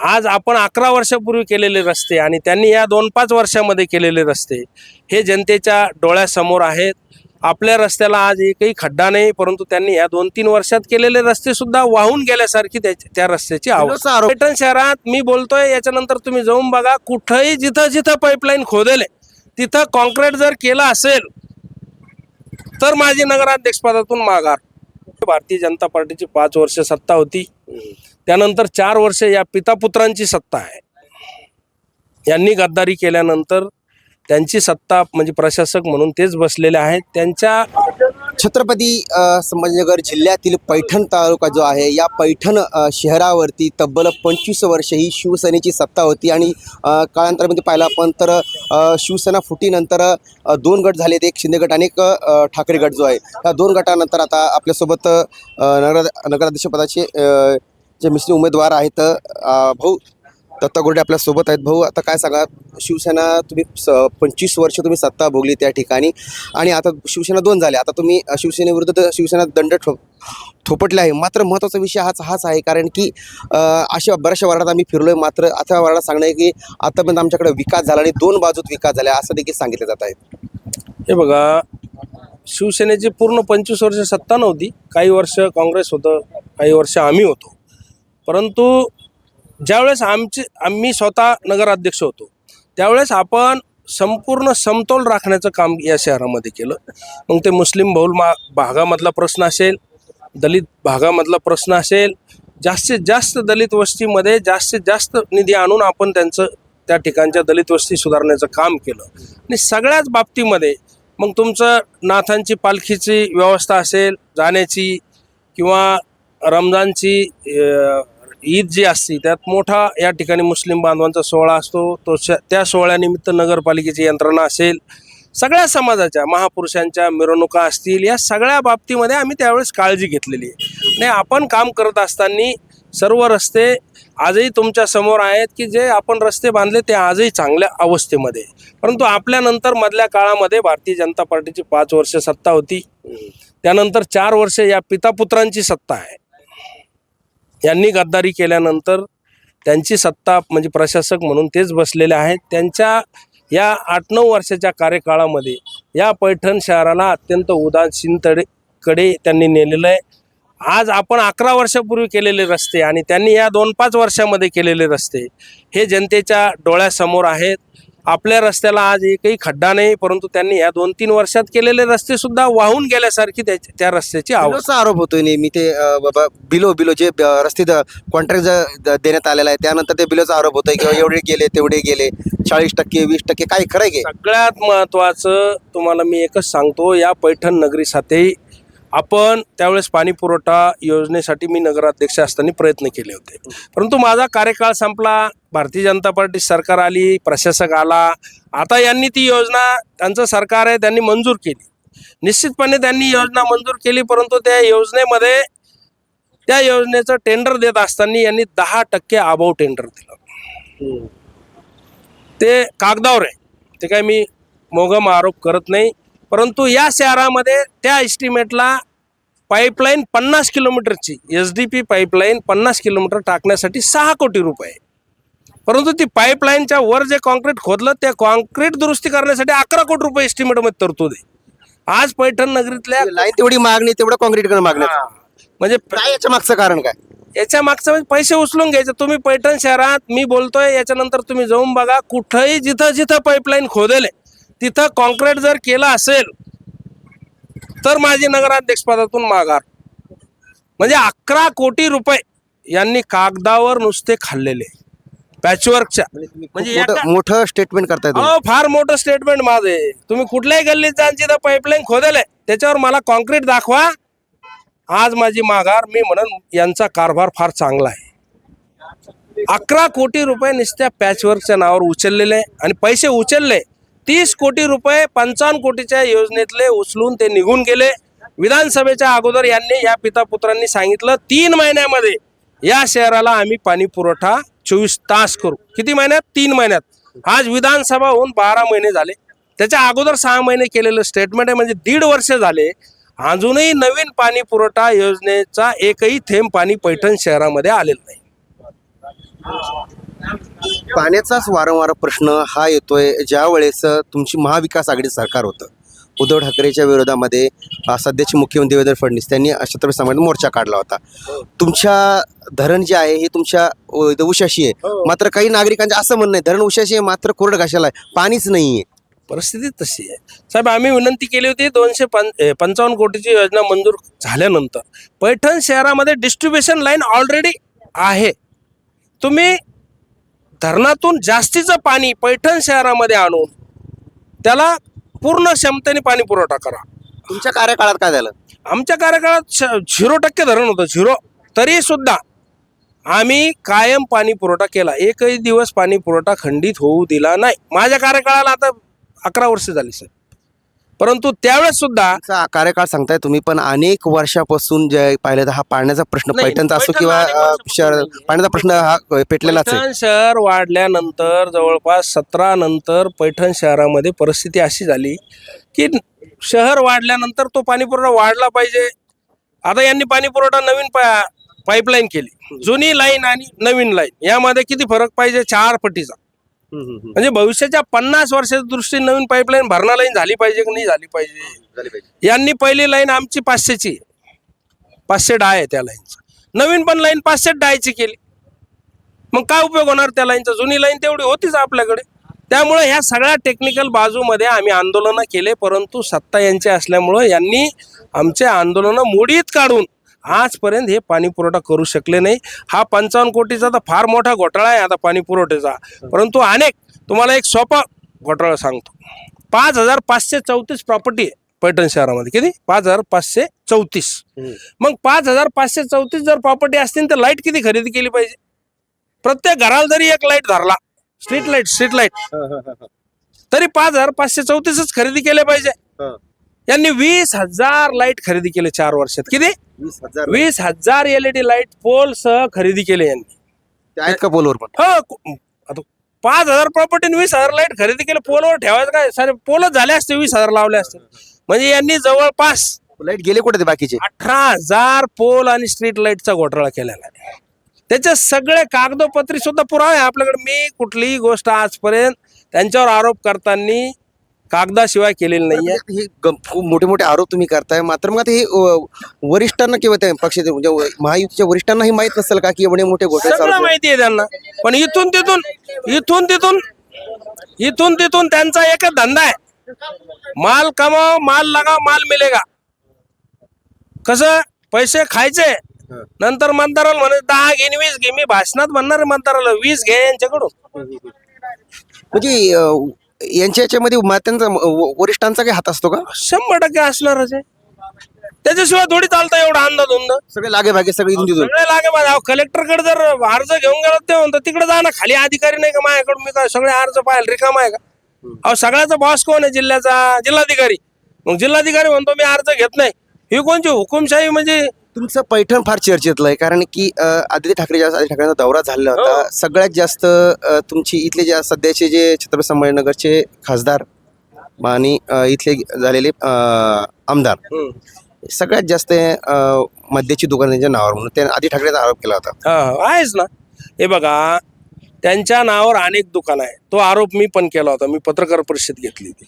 आज आपण अकरा वर्षापूर्वी केलेले रस्ते आणि त्यांनी या दोन पाच वर्षामध्ये केलेले रस्ते हे जनतेच्या डोळ्यासमोर आहेत. आपल्या रस्त्याला आज एकही खड्डा नाही परंतु त्यांनी या दोन तीन वर्षात केलेले रस्ते सुद्धा वाहून गेल्यासारखी त्या- त्या रस्त्याची आवड पर्यटन शहरात मी बोलतोय याच्यानंतर तुम्ही जाऊन बघा कुठंही जिथं जिथं पाईपलाईन खोदेले तिथं कॉन्क्रीट जर केलं असेल तर माझी नगराध्यक्ष पदातून माघार. भारतीय जनता पार्टीची पाच वर्ष सत्ता होती. त्यानंतर चार वर्ष या पितापुत्रांची सत्ता आहे. यांनी गद्दारी केल्यानंतर त्यांची सत्ता म्हणजे प्रशासक म्हणून तेच बसलेले आहेत. त्यांच्या छत्रपती संभाजीनगर जिल्ह्यातील पैठण तालुका जो आहे या पैठण शहरावरती तब्बल पंचवीस वर्ष ही शिवसेनेची सत्ता होती आणि काळांतरामध्ये पाहिलं आपण तर शिवसेना फुटीनंतर दोन गट झाले एक शिंदे गट आणि एक ठाकरे गट जो आहे. या दोन गटानंतर आता आपल्यासोबत नगर नगराध्यक्षपदाचे जे मिश्री उमेदवार आहेत भाऊ दत्ता गोरडे आपल्यासोबत आहेत. भाऊ आता काय सांगा? शिवसेना तुम्ही स पंचवीस वर्ष तुम्ही सत्ता भोगली त्या ठिकाणी आणि आता शिवसेना दोन झाले. आता तुम्ही शिवसेनेविरुद्ध शिवसेना दंड ठो थोपटले आहे. मात्र महत्त्वाचा विषय हाच हाच आहे. कारण की अशा बऱ्याचशा वार्डात आम्ही फिरलोय. मात्र आता वार्डात सांगणं आहे की आतापर्यंत आमच्याकडे विकास झाला आणि दोन बाजूत विकास झाला असं देखील सांगितलं जात आहे. हे बघा शिवसेनेची पूर्ण पंचवीस वर्ष सत्ता नव्हती. काही वर्ष काँग्रेस होतं काही वर्ष आम्ही होतो. परंतु ज्यावेळेस आमची आम्ही स्वतः नगराध्यक्ष होतो त्यावेळेस आपण संपूर्ण समतोल राखण्याचं काम या शहरामध्ये केलं. मग ते मुस्लिम बहुल मा भागामधला प्रश्न असेल दलित भागामधला प्रश्न असेल जास्तीत जास्त दलित वस्तीमध्ये जास्तीत जास्त निधी आणून आपण त्यांचं त्या ठिकाणच्या दलित वस्ती सुधारण्याचं काम केलं. आणि सगळ्याच बाबतीमध्ये मग तुमचं नाथांची पालखीची व्यवस्था असेल जाण्याची किंवा रमजानची ईद जी असते त्यात मोठा या ठिकाणी मुस्लिम बांधवांचा सोहळा असतो. तो श त्या सोहळ्यानिमित्त नगरपालिकेची यंत्रणा असेल सगळ्या समाजाच्या महापुरुषांच्या मिरवणुका असतील या सगळ्या बाबतीमध्ये आम्ही त्यावेळेस काळजी घेतलेली आहे. आणि आपण काम करत असताना सर्व रस्ते आजही तुमच्यासमोर आहेत की जे आपण रस्ते बांधले ते आजही चांगल्या अवस्थेमध्ये परंतु आपल्यानंतर मधल्या काळामध्ये भारतीय जनता पार्टीची पाच वर्ष सत्ता होती. त्यानंतर चार वर्ष या पितापुत्रांची सत्ता आहे. यांनी गद्दारी केल्यानंतर त्यांची सत्ता म्हणजे प्रशासक म्हणून तेच बसलेले आहेत. त्यांच्या या आठ नऊ वर्षाच्या कार्यकाळामध्ये या पैठण शहराला अत्यंत उदासीनतेकडे कडे त्यांनी नेलेलं आहे. आज आपण अकरा वर्षापूर्वी केलेले रस्ते आणि त्यांनी या दोन पाच वर्षामध्ये केलेले रस्ते हे जनतेच्या डोळ्यासमोर आहेत. आपल्या रस्त्याला आज एकही खड्डा नाही परंतु त्यांनी या दोन तीन वर्षात केलेले रस्ते सुद्धा वाहून गेल्यासारखी त्या त्या रस्त्याची आवड बिलोचा आरोप होतोय नेहमी. ते बाबा बिलो बिलो जे रस्ते कॉन्ट्रॅक्ट देण्यात आलेला आहे त्यानंतर ते बिलोचा आरोप होतोय किंवा एवढे गेले तेवढे गेले चाळीस टक्के वीस टक्के काय खरं आहे की सगळ्यात महत्त्वाचं तुम्हाला मी एकच सांगतो या पैठण नगरीसाठी आपण त्यावेळेस पाणी पुरवठा योजनेसाठी मी नगराध्यक्ष असताना प्रयत्न केले होते. परंतु माझा कार्यकाळ संपला भारतीय जनता पार्टी सरकार आली प्रशासक आला. आता यांनी ती योजना त्यांचं सरकार आहे त्यांनी मंजूर केली. निश्चितपणे त्यांनी योजना मंजूर केली परंतु त्या योजनेमध्ये त्या योजनेचं टेंडर देत असताना यांनी दहा टक्के अभाव टेंडर दिलं. ते कागदावर आहे. ते काय मी मोगम आरोप करत नाही. परंतु या शहरामध्ये त्या एस्टिमेटला पाईपलाईन पन्नास किलोमीटरची एस डी पी पाईपलाईन पन्नास किलोमीटर टाकण्यासाठी सहा कोटी रुपये. परंतु ती पाईपलाईनच्या वर जे कॉन्क्रीट खोदलं त्या कॉन्क्रीट दुरुस्ती करण्यासाठी अकरा कोटी रुपये एस्टिमेटमध्ये तरतूद आहे. आज पैठण नगरीतल्या लाईन तेवढी मागणी तेवढं कॉन्क्रीट मागण्यात म्हणजे काय याच्या मागचं कारण काय? याच्या मागचं म्हणजे पैसे उचलून घ्यायचे. तुम्ही पैठण शहरात मी बोलतोय याच्यानंतर तुम्ही जाऊन बघा कुठंही जिथं जिथं पाईपलाईन खोदेले तिथं कॉन्क्रीट जर केलं असेल तर माझी नगराध्यक्ष पदातून माघार. म्हणजे अकरा कोटी रुपये यांनी कागदावर नुसते खाल्लेले. पॅचवर्कच्या म्हणजे मोठं स्टेटमेंट करताय तुम्ही. अहो फार मोठं स्टेटमेंट माझं आहे. तुम्ही कुठल्याही गल्लीत जा जिथं पाईपलाईन खोदेले त्याच्यावर मला कॉन्क्रीट दाखवा. आज माझी माघार मी म्हणून यांचा कारभार फार चांगला आहे. अकरा कोटी रुपये नुसत्या पॅचवर्कच्या नावावर उचललेले आणि पैसे उचलले. तीस कोटी रुपये पंचावन्न कोटीच्या योजनेतले उचलून ते निघून गेले. विधानसभेच्या अगोदर यांनी या पिता पुत्रांनी सांगितलं तीन महिन्यामध्ये या शहराला आम्ही पाणी पुरवठा चोवीस तास करू. किती महिन्यात? तीन महिन्यात. आज विधानसभा होऊन बारा महिने झाले. त्याच्या अगोदर सहा महिने केलेलं स्टेटमेंट आहे म्हणजे दीड वर्ष झाले. अजूनही नवीन पाणी पुरवठा योजनेचा एकही थेंब पाणी पैठण शहरामध्ये आलेलं नाही. पाण्याचाच वारंवार प्रश्न हा येतोय ज्या वेळेस तुमची महाविकास आघाडी सरकार होतं. उद्धव ठाकरेच्या विरोधामध्ये सध्याचे मुख्यमंत्री देवेंद्र फडणवीस त्यांनी छत्रपती समाजात मोर्चा काढला होता. तुमच्या धरण जे आहे हे तुमच्या उशाशी आहे. मात्र काही नागरिकांचे असं म्हणणं आहे धरण उशाशी आहे मात्र कोरड घाशाला आहे? पाणीच नाही आहे परिस्थिती तशी आहे. साहेब आम्ही विनंती केली होती दोनशे पंचावन्न कोटीची योजना मंजूर झाल्यानंतर. पैठण शहरामध्ये डिस्ट्रीब्युशन लाईन ऑलरेडी आहे. तुम्ही धरणातून जास्तीचं पाणी पैठण शहरामध्ये आणून त्याला पूर्ण क्षमतेने पाणी पुरवठा करा. तुमच्या कार्यकाळात काय झालं? आमच्या कार्यकाळात श- झिरो टक्के धरण होतं झिरो. तरी सुद्धा आम्ही कायम पाणी पुरवठा केला. एकही दिवस पाणी पुरवठा खंडित होऊ दिला नाही. माझ्या कार्यकाळाला आता अकरा वर्ष झाली सर. परंतु त्यावेळेस सुद्धा तुमचा कार्यकाळ सांगताय तुम्ही पण अनेक वर्षापासून जे पाहिलं तर हा पाण्याचा प्रश्न नाही, पैठणचा असो किंवा अनेक अ, वर्षापासून शहर. पाण्याचा प्रश्न हा पेटलेलाच आहे. पैठण शहर वाढल्यानंतर जवळपास सतरा नंतर पैठण शहरामध्ये परिस्थिती अशी झाली की शहर वाढल्यानंतर तो पाणी पुरवठा वाढला पाहिजे. आता यांनी पाणी पुरवठा नवीन पा पाईपलाईन केली. जुनी लाईन आणि नवीन लाईन. यामध्ये किती फरक पाहिजे? चार पटीचा. म्हणजे भविष्याच्या पन्नास वर्षाच्या दृष्टीने नवीन पाईपलाईन भरणा लाईन झाली पाहिजे की नाही झाली पाहिजे? यांनी पहिली लाईन आमची पाचशेची. पाचशे डाय आहे त्या लाईनचं नवीन पण लाईन पाचशे डायची केली. मग काय उपयोग होणार त्या लाईनचा जुनी लाईन तेवढी होतीच आपल्याकडे. त्यामुळे ह्या सगळ्या टेक्निकल बाजूमध्ये आम्ही आंदोलनं केले परंतु सत्ता यांची असल्यामुळं यांनी आमचे आंदोलनं मोडीत काढून आजपर्यंत हे पाणी पुरवठा करू शकले नाही. हा पंचावन्न कोटीचा तर फार मोठा घोटाळा आहे आता पाणी पुरवठ्याचा. परंतु अनेक तुम्हाला एक सोपा घोटाळा सांगतो. पाच हजार पाचशे चौतीस प्रॉपर्टी आहे पैठण शहरामध्ये. किती? पाच हजार पाचशे चौतीस. मग पाच हजार पाचशे चौतीस जर प्रॉपर्टी असतील तर लाइट किती खरेदी केली पाहिजे? प्रत्येक घराला जरी एक लाइट धरला स्ट्रीट लाइट स्ट्रीट लाइट तरी पाच हजार पाचशे चौतीसच खरेदी केले पाहिजे. यांनी वीस हजार लाइट खरेदी केले चार वर्षात. किती? वीस हजार एलईडी लाइट पोल सह खरेदी केले यांनी. ते आहेत का पोलवर पण? हो कु- आता पाच हजार प्रॉपर्टी वीस हजार लाइट खरेदी केले पोलवर ठेवायचं काय? सारे पोलच झाले असते वीस हजार लावले असते. म्हणजे यांनी जवळपास लाइट गेले कुठे ते बाकीचे? अठरा हजार पोल आणि स्ट्रीट लाईटचा घोटाळा केलेला आहे. त्याचे सगळे कागदोपत्री सुद्धा पुरावे आहे आपल्याकडे. मी कुठलीही गोष्ट आजपर्यंत त्यांच्यावर आरोप करताना कागदाशिवाय केलेली नाहीये. हे खूप मोठे मोठे आरोप तुम्ही करताय. मात्र मग आता हे अ, वरिष्ठांना किंवा त्या पक्षाचे म्हणजे महायुतीच्या वरिष्ठांनाही माहीत नसेल का की एवढे मोठे घोटाळे चालू सगळं आहेत? माहिती आहे त्यांना. पण इथून तिथून इथून तिथून इथून तिथून त्यांचा एकच धंदा आहे. माल कमाव माल लगा माल मिलेगा. कसं? पैसे खायचे. नंतर मतदाराला म्हणे दहा घे आणि वीस घे मी भाषणात म्हणणार आहे मतदाराला वीस घे यांच्याकडून. म्हणजे अ, यांच्या याच्यामध्ये मा- त्यांचा व- वरिष्ठांचा काही हात असतो का? शंभर टक्के असणारच आहे. त्याच्याशिवाय थोडी चालतं एवढं सगळे लागे भागे सगळे इथून तिथून. सगळे लागे माझ्या कलेक्टरकडे जर अर्ज घेऊन गेला ते म्हणतो तिकडे जा ना खाली अधिकारी नाही का माझ्याकडून? मी काय सगळे अर्ज पाहायला रिकाम आहे का? अहो सगळ्याचा बॉस कोण आहे? जिल्ह्याचा जिल्हाधिकारी. मग जिल्हाधिकारी म्हणतो मी अर्ज घेत नाही. ही कोणची हुकुमशाही म्हणजे तुमचं पैठण फार चर्चेतलं आहे कारण की अ, आदित्य ठाकरे ज्या आदित्य ठाकरेंचा दौरा झाला होता हो. सगळ्यात जास्त अ, तुमची इथले जे सध्याचे जे छत्रपती संभाजीनगरचे खासदार आणि अ, इथले झालेले अ, आमदार सगळ्यात जास्त अ, मद्याची दुकान त्यांच्या नावावर म्हणून त्याने आदित्य ठाकरेचा आरोप केला होता. हा, आहेच ना. हे बघा त्यांच्या नावावर अनेक दुकान आहे तो आरोप मी पण केला होता मी पत्रकार परिषद घेतली होती.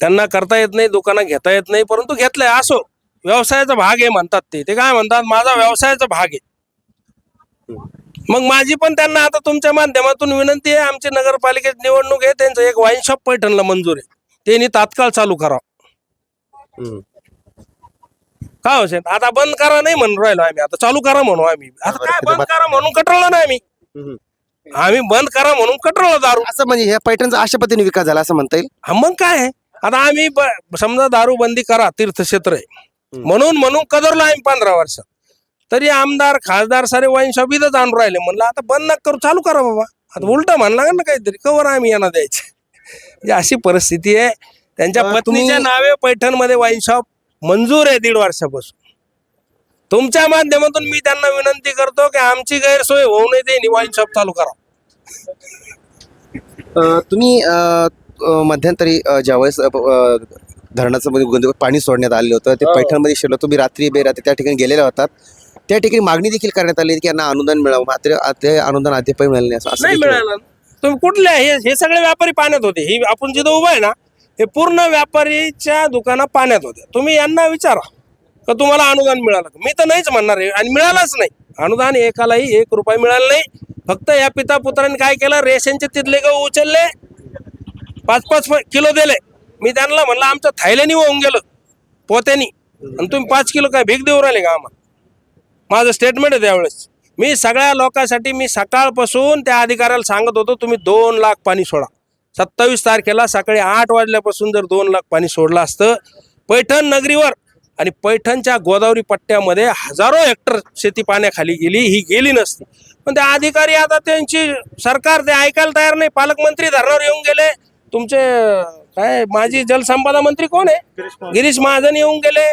त्यांना करता येत नाही दुकानं घेता येत नाही परंतु घेतलंय असो. व्यवसायाचा भाग आहे म्हणतात ते. ते काय म्हणतात? माझा व्यवसायाचा भाग आहे. मग माझी पण त्यांना आता तुमच्या माध्यमातून विनंती आहे. आमची नगरपालिकेची निवडणूक आहे. त्यांचं एक वाईन शॉप पैठणला मंजूर आहे. त्यांनी तात्काळ चालू करावं. का हो शेठ? आता बंद करा नाही म्हणून राहिलो आम्ही. आता चालू करा म्हणू आम्ही. आता काय बंद करा म्हणून कटळलो ना आम्ही. आम्ही बंद करा म्हणून कटळलो दारू. असं म्हणजे ह्या पैठणचा अशा पद्धतीने विकास झाला असं म्हणता येईल? हा मग काय? आहे? आता आम्ही ब- समजा दारू बंदी करा तीर्थक्षेत्र आहे. म्हणून म्हणून कदरलो आम्ही पंधरा वर्ष. तरी आमदार खासदार सारे वाईन शॉप इथंच आणून राहिले. म्हणलं आता बंद नका करू चालू करा बाबा. आता उलट म्हणला ना काहीतरी कवर आम्ही यांना द्यायचे. म्हणजे अशी परिस्थिती आहे. त्यांच्या पत्नीच्या नावे पैठणमध्ये वाईन शॉप मंजूर आहे दीड वर्षापासून. तुमच्या माध्यमातून मी त्यांना विनंती करतो की आमची गैरसोय होऊ नये ते वाईन शॉप चालू करा. तुम्ही मध्यंतरी ज्यावेळेस धरणाचं मध्ये गंद- पाणी सोडण्यात आलेलं होतं. ते हो. पैठणमध्ये शिरलं. तुम्ही रात्री बेरात्री त्या ठिकाणी गेलेल्या होतात. त्या ठिकाणी मागणी देखील करण्यात आली की यांना अनुदान मिळावं. मात्र ते अनुदान अद्यापही मिळालं नाही असं- असं नाही देखील- मिळालं. तुम्ही कुठले हे हे सगळे व्यापारी पाण्यात होते. ही आपण जिथं उभं आहे ना हे पूर्ण व्यापारीच्या दुकानं पाण्यात होते. तुम्ही यांना विचारा का तुम्हाला अनुदान मिळालं का? मी तर नाहीच म्हणणार आहे. आणि मिळालंच नाही. अनुदान एकालाही एक रुपया मिळाला नाही. फक्त या पिता पुत्रांनी काय केलं? रेशनचे तिथले गहू उचलले. पाच पाच फ- किलो दिले. मी त्यांना म्हणलं आमचं थायल्यानी होऊन गेलं पोत्यानी. आणि तुम्ही पाच किलो काय भीक देऊ राहिले का आम्हाला? माझं स्टेटमेंट आहे त्यावेळेस. मी सगळ्या लोकांसाठी मी सकाळपासून त्या अधिकाऱ्याला सांगत होतो तुम्ही दोन लाख पाणी सोडा. सत्तावीस तारखेला सकाळी आठ वाजल्यापासून जर दोन लाख पाणी सोडलं असतं पैठण नगरीवर आणि पैठणच्या गोदावरी पट्ट्यामध्ये हजारो हेक्टर शेती पाण्याखाली गेली ही गेली नसती. पण ते अधिकारी आता त्यांची सरकार ते ऐकायला तयार नाही. पालकमंत्री धरणावर येऊन गेले. तुमचे काय माजी जलसंपदा मंत्री कोण आहे? गिरीश महाजन. येऊन गेले.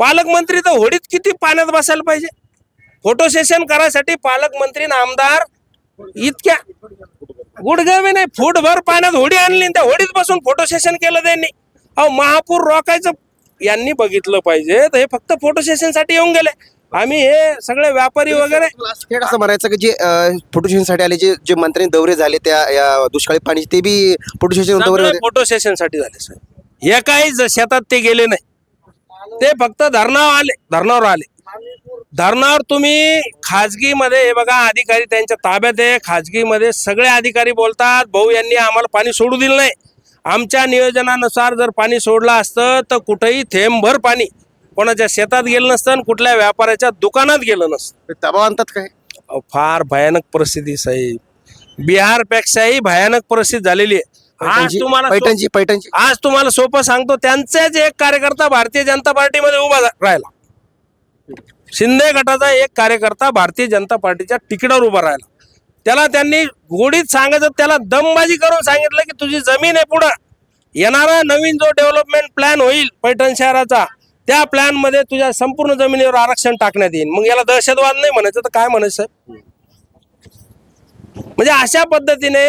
पालकमंत्री तर होडीत किती पाण्यात बसायला पाहिजे? फोटो सेशन करायसाठी पालकमंत्री आमदार इतक्या गुडगावे नाही फूटभर पाण्यात होडी आणली आणि त्या होडीत बसून फोटो सेशन केलं त्यांनी. अहो महापूर रोखायचं यांनी बघितलं पाहिजे तर हे फक्त फोटो सेशनसाठी येऊन गेले. आम्ही हे सगळे व्यापारी वगैरे थेट असं म्हणायचं की जे फोटो साठी आले जे जे मंत्र्यांनी दौरे झाले त्या या दुष्काळी पाणी ते बी फोटो सेशन दौरे फोटो सेशनसाठी झाले साहेब हे काही शेतात ते गेले नाही. ते फक्त धरणावर आले धरणावर आले. धरणावर तुम्ही खाजगीमध्ये हे बघा अधिकारी त्यांच्या ताब्यात आहे. खाजगीमध्ये सगळे अधिकारी बोलतात भाऊ यांनी आम्हाला पाणी सोडू दिलं नाही. आमच्या नियोजनानुसार जर पाणी सोडलं असतं तर कुठेही थेंबभर पाणी कोणाच्या शेतात गेलं नसतं आणि कुठल्या व्यापाऱ्याच्या दुकानात गेलं नसतं. दबाव आणतात काय? अहो, फार भयानक परिस्थिती साहेब. बिहारपेक्षाही भयानक परिस्थिती झालेली आहे. आज पैठणची तुम्हाला पैठणची पैठणची आज तुम्हाला सोपं सांगतो त्यांचाच एक कार्यकर्ता भारतीय जनता पार्टीमध्ये उभा झा- राहिला. शिंदे गटाचा एक कार्यकर्ता भारतीय जनता पार्टीच्या तिकिटावर उभा राहिला. त्याला त्यांनी गोडीत सांगायचं त्याला दमबाजी करून सांगितलं की तुझी जमीन आहे पुढं. येणारा नवीन जो डेव्हलपमेंट प्लॅन होईल पैठण शहराचा त्या प्लॅनमध्ये तुझ्या संपूर्ण जमिनीवर आरक्षण टाकण्यात येईल मग याला दहशतवाद नाही म्हणायचं तर काय म्हणायचं साहेब? म्हणजे अशा पद्धतीने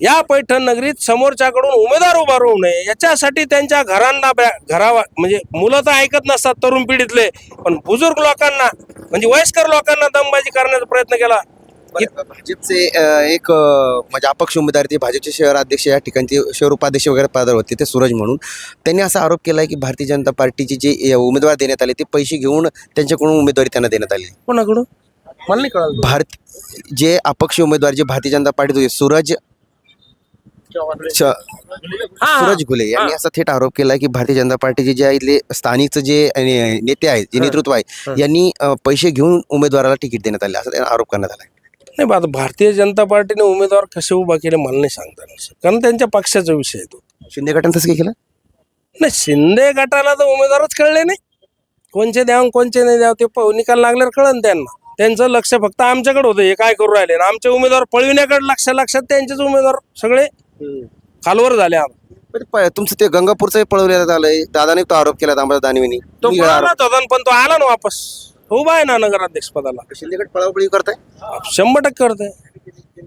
या पैठण नगरीत समोरच्याकडून उमेदवार उभा राहू नये याच्यासाठी त्यांच्या घरांना घरावा म्हणजे मुलं तर ऐकत नसतात तरुण पिढीतले पण बुजुर्ग लोकांना म्हणजे वयस्कर लोकांना दमबाजी करण्याचा प्रयत्न केला भाजपचे एक म्हणजे अपक्ष उमेदवार ते भाजपचे शहर अध्यक्ष या ठिकाणचे शहर उपाध्यक्ष वगैरे पदावर होते ते सूरज म्हणून. त्यांनी असा आरोप केला की भारतीय जनता पार्टीचे जे उमेदवार देण्यात आले ते पैसे घेऊन त्यांच्याकडून उमेदवारी त्यांना देण्यात आली. कोणाकडून? मला नाही कळालं. भारत जे अपक्ष उमेदवार जे भारतीय जनता पार्टीत होते सूरज सूरज घुले यांनी असा थेट आरोप केला की भारतीय जनता पार्टीचे जे इथले स्थानिकचं जे नेते आहेत जे नेतृत्व आहे यांनी पैसे घेऊन उमेदवाराला तिकीट देण्यात आले असा आरोप करण्यात आला नाही आता भारतीय जनता पार्टीने उमेदवार कसे उभा केले मला नाही सांगता येणार. कारण त्यांच्या पक्षाचा विषय तो. शिंदे गटानं तसं काय केलं? नाही शिंदे गटाला तर उमेदवारच कळले नाही. कोणचे द्यावं कोणचे नाही द्यावं ते प- निकाल लागल्यावर कळन त्यांना. त्यांचं लक्ष फक्त आमच्याकडे होतं. हे काय करू राहिले? आणि आमचे उमेदवार पळविण्याकडे लक्ष लक्षात त्यांचेच उमेदवार सगळे खालवर झाले आम पण प- तुमचं ते गंगापूरचं पळवलेलं झालंय दादाने तो आरोप केला दामोदर दानवेनी. तो तुम्ही आरोप- पळालाच होता पण तो आला ना वापस. उभा आहे ना नगराध्यक्ष पदाला. शिंदे गट पळापळी करताय? शंभर टक्के करते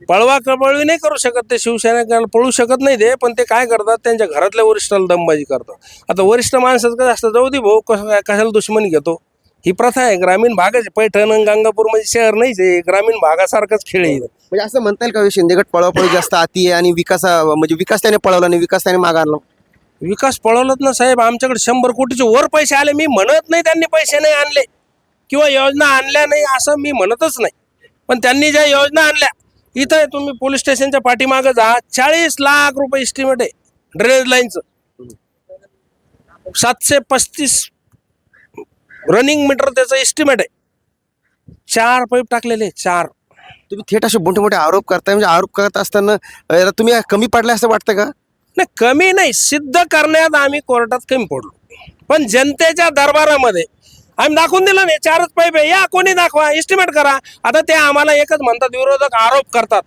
पळवा पळवी नाही करू शकत ते शिवसेना पळू शकत नाही ते पण ते काय करतात? त्यांच्या घरातल्या वरिष्ठाला दमबाजी करतात. आता वरिष्ठ माणसाचं कसं असतं जाऊ दे भाऊ कसं कशाला दुश्मनी घेतो? ही प्रथा आहे ग्रामीण भागाची पैठण आणि गंगापूर म्हणजे शहर नाहीच आहे ग्रामीण भागासारखंच खेळ आहे. म्हणजे असं म्हणता येईल का शिंदे गट पळापळी जास्त आती आहे आणि विकास म्हणजे विकास त्याने पळवला आणि विकास त्याने माग आणला? विकास पळवलाच ना साहेब आमच्याकडे शंभर कोटीचे वर पैसे आले मी म्हणत नाही त्यांनी पैसे नाही आणले. किंवा योजना आणल्या नाही असं मी म्हणतच नाही. पण त्यांनी ज्या योजना आणल्या इथं तुम्ही पोलीस स्टेशनच्या पाठीमागं जा. चाळीस लाख रुपये इस्टिमेट आहे ड्रेनेज लाईनचं सातशे पस्तीस रनिंग मीटर त्याचं इस्टिमेट आहे. चार पाईप टाकलेले चार. तुम्ही थेट असे मोठे मोठे आरोप करताय म्हणजे आरोप करत असताना याला तुम्ही कमी पडले असं वाटतं का? नाही कमी नाही. सिद्ध करण्यात आम्ही कोर्टात कमी पडलो. पण जनतेच्या दरबारामध्ये आम्ही दाखवून दिलं नाही चारच पाईप आहे या कोणी दाखवा एस्टिमेट करा. आता ते आम्हाला एकच म्हणतात विरोधक आरोप करतात.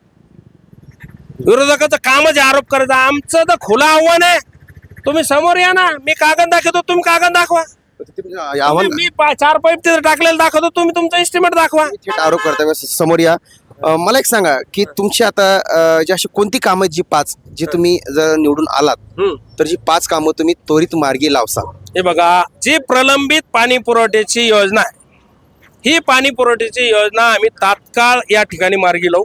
विरोधकाचं कामच आरोप करायचं आमचं तर खुलं आव्हान आहे. तुम्ही समोर या ना. मी कागद दाखवतो तुम्ही कागद दाखवा. आव्हान मी पा- चार पाईप तिथे टाकलेलं दाखवतो तुम्ही तुमचं एस्टिमेट दाखवा. थेट आरोप करताय समोर या. अ, मला एक सांगा की तुमची आता अ, जी अशी कोणती कामं आहेत जी पाच जी तुम्ही जर निवडून आलात हम्म. तर जी पाच कामं तुम्ही त्वरित मार्गी लावसाल हे बघा जी प्रलंबित पाणी पुरवठ्याची योजना आहे ही पाणी पुरवठ्याची योजना आम्ही तात्काळ या ठिकाणी मार्गी लावू.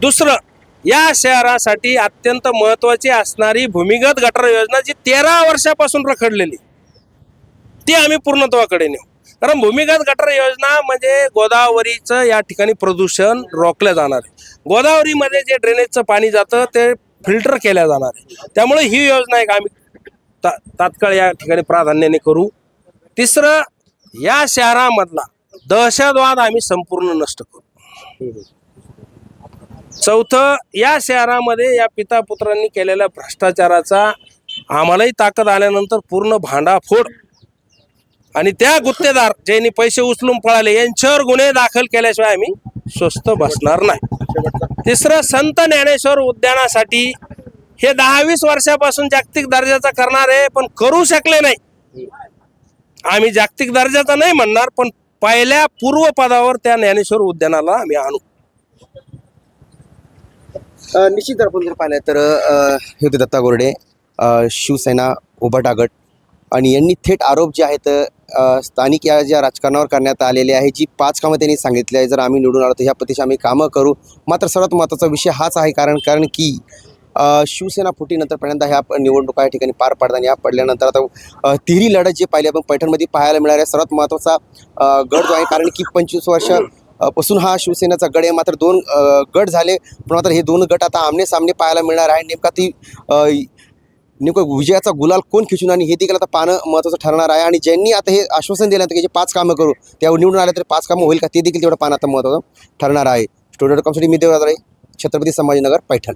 दुसरं या शहरासाठी अत्यंत महत्त्वाची असणारी भूमिगत गटर योजना जी तेरा वर्षापासून रखडलेली ती आम्ही पूर्णत्वाकडे नेऊ. कारण भूमिगत गटर योजना म्हणजे गोदावरीचं या ठिकाणी प्रदूषण रोखलं जाणार आहे. गोदावरीमध्ये जे ड्रेनेजचं पाणी जातं ते फिल्टर केल्या जाणार आहे. त्यामुळे ही योजना एक आम्ही ता तात्काळ या ठिकाणी प्राधान्याने करू. तिसरं या शहरामधला दहशतवाद आम्ही संपूर्ण नष्ट करू. चौथं या शहरामध्ये या पिता पुत्रांनी केलेल्या भ्रष्टाचाराचा आम्हालाही ताकद आल्यानंतर पूर्ण भांडाफोड आणि त्या गुत्तेदार ज्यांनी पैसे उचलून पळाले यांच्यावर गुन्हे दाखल केल्याशिवाय आम्ही स्वस्त बसणार नाही. तिसरं संत ज्ञानेश्वर उद्यानासाठी हे दहावीस वर्षापासून जागतिक दर्जाचा करणार आहे पण करू शकले नाही. आम्ही जागतिक दर्जाचा नाही म्हणणार पण पहिल्या पूर्व पदावर त्या ज्ञानेश्वर उद्यानाला आम्ही आणू. निश्चित आपण जर पाहिलं तर हे होते दत्ता गोरडे शिवसेना उभाटा गट आणि यांनी थेट आरोप जे आहेत स्थानिक या ज्या राजकारणावर करण्यात आलेली आहे जी पाच कामं त्यांनी सांगितली आहे. जर आम्ही निवडून आलो तर ह्या पद्धतीशी आम्ही कामं करू. मात्र सर्वात महत्त्वाचा विषय हाच आहे कारण कारण की शिवसेना फुटीनंतर पहिल्यांदा ह्या निवडणुका या ठिकाणी पार पडताना या पडल्यानंतर आता तिहरी लढत जे पाहिली आपण पैठणमध्ये पाहायला मिळणार आहे. सर्वात महत्त्वाचा गड गट जो आहे कारण की पंचवीस वर्षपासून हा शिवसेनेचा गड आहे. मात्र दोन गट झाले. पण मात्र हे दोन गट आता आमने सामने पाहायला मिळणार आहे. नेमका ती नेमकं विजयाचा गुलाल कोण खिचून आणि हे देखील आता पाहणं महत्त्वाचं ठरणार आहे. आणि ज्यांनी आता हे आश्वासन दिलं की जे पाच कामं करू त्यावर निवडून आले तर पाच कामं होईल का ते देखील तेवढं पाहणं आता महत्त्वाचं ठरणार आहे. स्टुडिओ कॉमसाठी मी देवराज आहे छत्रपती संभाजीनगर पैठण.